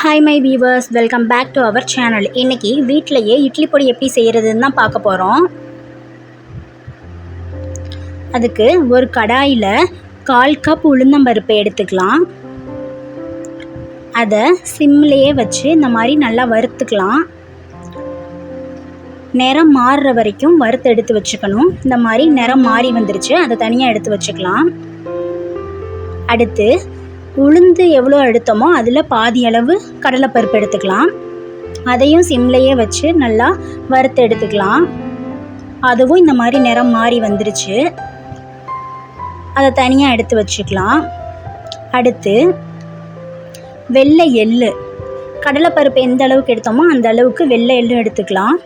Hi my viewers welcome back to our channel இன்றைக்கி வீட்டிலையே இட்லி பொடி எப்படி செய்கிறதுன்னு தான் பார்க்க போகிறோம் அதுக்கு ஒரு கடாயில் கால் கப் உளுந்தம்பருப்பு எடுத்துக்கலாம். அதை சிம்லேயே வச்சு இந்த மாதிரி நல்லா வறுத்துக்கலாம். நிறம் மாறுற வரைக்கும் வறுத்து எடுத்து வச்சுக்கணும். இந்த மாதிரி நிறம் மாறி வந்துருச்சு. அதை தனியாக எடுத்து வச்சுக்கலாம். அடுத்து உளுந்து எவ்வளோ எடுத்தோமோ அதில் பாதி அளவு கடலைப்பருப்பு எடுத்துக்கலாம். அதையும் சிம்லையே வச்சு நல்லா வறுத்து எடுத்துக்கலாம். அதுவும் இந்த மாதிரி நிறம் மாறி வந்துருச்சு. அதை தனியாக எடுத்து வச்சுக்கலாம். அடுத்து வெள்ளை எள்ளு. கடலைப்பருப்பு எந்த அளவுக்கு எடுத்தோமோ அந்த அளவுக்கு வெள்ளை எள்ளு எடுத்துக்கலாம்.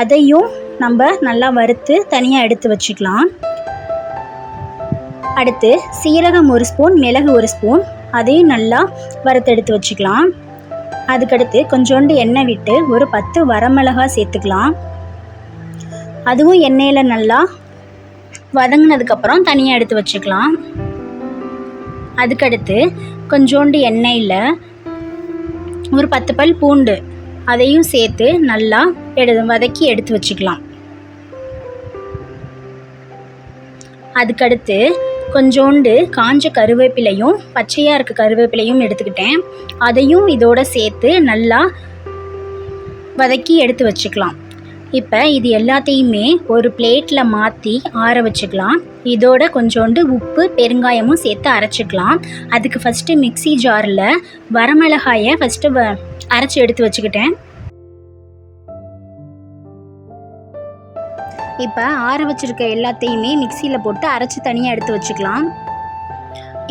அதையும் நம்ம நல்லா வறுத்து தனியாக எடுத்து வச்சுக்கலாம். அடுத்து சீரகம் ஒரு ஸ்பூன் மிளகு ஒரு ஸ்பூன் அதையும் நல்லா வறுத்து எடுத்து வச்சுக்கலாம். அதுக்கடுத்து கொஞ்சோண்டு எண்ணெய் விட்டு ஒரு பத்து வரமிளகாய் சேர்த்துக்கலாம். அதுவும் எண்ணெயில் நல்லா வதங்கினதுக்கப்புறம் தனியாக எடுத்து வச்சுக்கலாம். அதுக்கடுத்து கொஞ்சோண்டு எண்ணெயில் ஒரு பத்து பல் பூண்டு அதையும் சேர்த்து நல்லா எடு வதக்கி எடுத்து வச்சுக்கலாம். அதுக்கடுத்து கொஞ்சோண்டு காஞ்ச கருவேப்பிலையும் பச்சையாக இருக்க கருவேப்பிலையும் எடுத்துக்கிட்டேன். அதையும் இதோட சேர்த்து நல்லா வதக்கி எடுத்து வச்சுக்கலாம். இப்போ இது எல்லாத்தையுமே ஒரு பிளேட்டில் மாற்றி ஆற வச்சுக்கலாம். இதோட கொஞ்சோண்டு உப்பு பெருங்காயமும் சேர்த்து அரைச்சிக்கலாம். அதுக்கு ஃபஸ்ட்டு மிக்ஸி ஜாரில் வரமிளகாயை ஃபஸ்ட்டு வ அரைச்சி எடுத்து வச்சுக்கிட்டேன். இப்போ ஆற வச்சிருக்க எல்லாத்தையுமே மிக்சியில் போட்டு அரைச்சி தனியாக எடுத்து வச்சுக்கலாம்.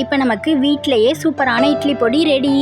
இப்போ நமக்கு வீட்டிலையே சூப்பரான இட்லி பொடி ரெடி.